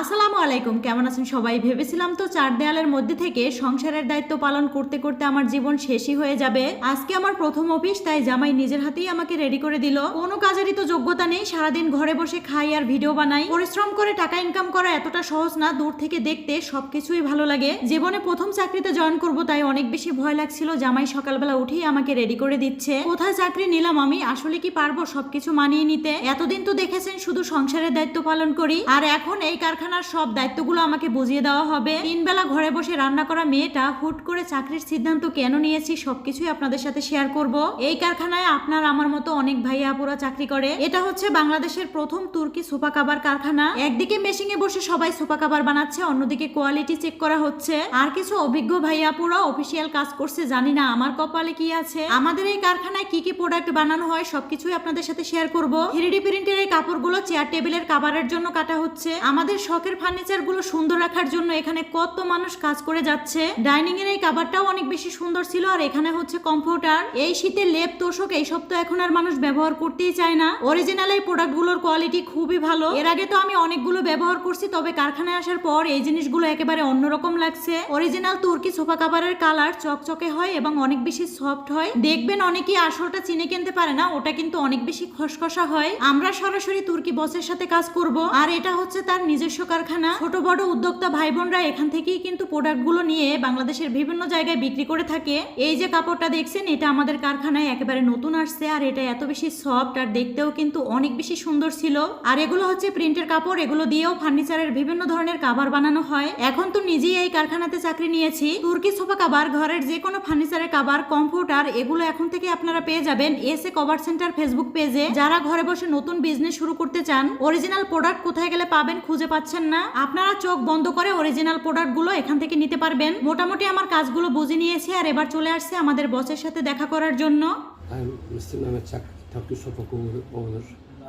আসসালামু আলাইকুম, কেমন আছেন সবাই? ভেবেছিলাম তো চার দেয়ালের মধ্যে থেকে সংসারের দায়িত্ব পালন করতে করতে আমার জীবন শেষই হয়ে যাবে। আজকে আমার প্রথম অফিস, তাই জামাই নিজের হাতেই আমাকে রেডি করে দিল। কোনো কাজেরই তো যোগ্যতা নেই, সারাদিন ঘরে বসে খাই আর ভিডিও বানাই। পরিশ্রম করে টাকা ইনকাম করা এতটা সহজ না, দূর থেকে দেখতে সবকিছুই ভালো লাগে। জীবনে প্রথম চাকরিতে জয়েন করব, তাই অনেক বেশি ভয় লাগছিল, জামাই সকালবেলা উঠেই আমাকে রেডি করে দিচ্ছে। কোথায় চাকরি নিলাম আমি? আসলে কি পারব সবকিছু মানিয়ে নিতে? এতদিন তো দেখেছেন শুধু সংসারের দায়িত্ব পালন করি, আর এখন এই কারখানার সব দায়িত্বগুলো আমাকে বুঝিয়ে দেওয়া হবে। তিন বেলা ঘরে বসে রান্না করা মেয়েটা হুট করে চাকরির সিদ্ধান্ত কেন নিয়েছি সবকিছুই আপনাদের সাথে শেয়ার করব। এই কারখানায় আপনার আমার মতো অনেক ভাইয়া আপুরা চাকরি করে। এটা হচ্ছে বাংলাদেশের প্রথম তুর্কি সোফা কাবার কারখানা। একদিকে মেশিনে বসে সবাই সোফা কাবার বানাচ্ছে, অন্যদিকে কোয়ালিটি চেক করা হচ্ছে। আর কিছু অভিজ্ঞ ভাইয়া আপুরা অফিসিয়াল কাজ করছে, জানি না আমার কপালে কি আছে। আমাদের এই কারখানায় কি কি প্রোডাক্ট বানানো হয়, সবকিছুই আপনাদের সাথে শেয়ার করব। থ্রিডি প্রিন্টের এই কাপড়গুলো চেয়ার টেবিলের কাবারের জন্য কাটা হচ্ছে। আমাদের শখের ফার্নিচারগুলো সুন্দর রাখার জন্য এখানে কত মানুষ কাজ করে যাচ্ছে। ডাইনিং এর এই কাভারটাও অনেক বেশি সুন্দর ছিল আর এখানে হচ্ছে কম্পিউটার এই শীতে লেপ, তোষক এইসব তো এখন আর মানুষ ব্যবহার করতেই চায় না। অরিজিনাল এই প্রোডাক্টগুলোর কোয়ালিটি খুবই ভালো। এর আগে তো আমি অনেকগুলো ব্যবহার করছি, তবে কারখানায় আসার পর এই জিনিসগুলো একেবারে অন্যরকম লাগছে। অরিজিনাল তুর্কি সোফা কাভারের কালার চকচকে হয় এবং অনেক বেশি সফট হয়। দেখবেন অনেকেই আসলটা চিনে কিনতে পারে না, ওটা কিন্তু অনেক বেশি খসখসা হয়। আমরা সরাসরি তুর্কি বসের সাথে কাজ করব, আর এটা হচ্ছে তার নিজস্ব কারখানা ছোট বড় উদ্যোক্তা ভাই বোনরা এখান থেকেই কিন্তু প্রোডাক্টগুলো নিয়ে বাংলাদেশের বিভিন্ন জায়গায় বিক্রি করে থাকে। এই যে কাপড়টা দেখছেন, এটা আমাদের কারখানায় একেবারে নতুন আসছে আর এটা এত বেশি সফট আর দেখতেও কিন্তু অনেক বেশি সুন্দর ছিল। আর এগুলো হচ্ছে প্রিন্টের কাপড়, এগুলো দিয়েও ফার্নিচারের বিভিন্ন ধরনের কাভার বানানো হয়। এখন তো নিজেই এই কারখানাতে চাকরি নিয়েছি। তুর্কি সোফা কাবার, ঘরের যে কোনো ফার্নিচারের কাভার কম্পিউটার এগুলো এখন থেকে আপনারা পেয়ে যাবেন S A cover centre Facebook পেজে। যারা ঘরে বসে নতুন বিজনেস শুরু করতে চান অরিজিনাল প্রোডাক্ট কোথায় গেলে পাবেন খুঁজে পাচ্ছেন না? আপনারা চোখ বন্ধ করে অরিজিনাল প্রোডাক্টগুলো এখান থেকে নিতে পারবেন। মোটামুটি আমার কাজগুলো বুঝে নিয়েছি আর এবার চলে আসছে আমাদের বসের সাথে দেখা করার জন্য.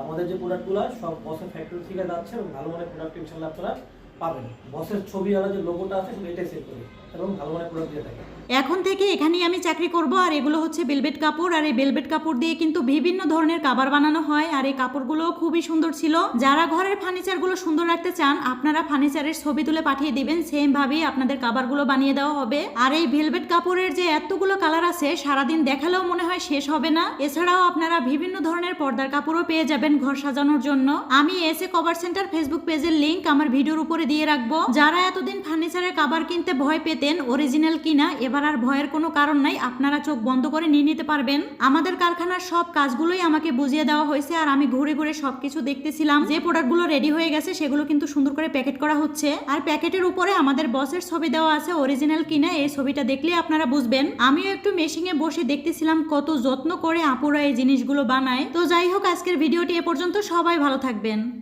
আমাদের যে প্রোডাক্টগুলো সব বসের ফ্যাক্টরি থেকে যাচ্ছে ভালো মানের প্রোডাক্ট ইনশাল্লাহ আপনারা পাবেন। বসের ছবিওয়ালা যে লোগোটা আছে থাকে এখন থেকে এখানেই আমি চাকরি করব, আর এগুলো হচ্ছে বেলভেট কাপড়। আর এই বেলভেট কাপড় দিয়ে কিন্তু বিভিন্ন ধরনের কাবার বানানো হয়। আর এই কাপড়গুলো খুবই সুন্দর ছিল। যারা ঘরের ফার্নিচারগুলো সুন্দর রাখতে চান, আপনারা ফার্নিচারের ছবি তুলে পাঠিয়ে দিবেন। সেম ভাবেই আপনাদের কাবারগুলো বানিয়ে দেওয়া হবে। আর এই ভেলভেট কাপড়ের যে এতগুলো কালার আছে, সারাদিন দেখালেও মনে হয় শেষ হবে না। এছাড়াও আপনারা বিভিন্ন ধরনের পর্দার কাপড়ও পেয়ে যাবেন ঘর সাজানোর জন্য। আমি এসে কভার সেন্টার ফেসবুক পেজের লিংক আমার ভিডিওর উপরে দিয়ে রাখব। যারা এতদিন ফার্নিচারের কাবার কিনতে ভয় পেতেন অরিজিনাল কিনা, এবার আর ভয়ের কোনো কারণ নাই, আপনারা চোখ বন্ধ করে নিয়ে নিতে পারবেন। আমাদের কারখানার সব কাজগুলোই আমাকে বুঝিয়ে দেওয়া হয়েছে আর আমি ঘুরে ঘুরে সবকিছু দেখতেছিলাম। যে প্রোডাক্টগুলো রেডি হয়ে গেছে, সেগুলো কিন্তু সুন্দর করে প্যাকেট করা হচ্ছে। আর প্যাকেটের উপরে আমাদের বসের ছবি দেওয়া আছে অরিজিনাল কিনা, এই ছবিটা দেখলে আপনারা বুঝবেন। আমিও একটু মেশিনে বসে দেখতেছিলাম কত যত্ন করে আপুরা এই জিনিসগুলো বানায়। তো যাই হোক, আজকের ভিডিওটি এ পর্যন্ত, সবাই ভালো থাকবেন।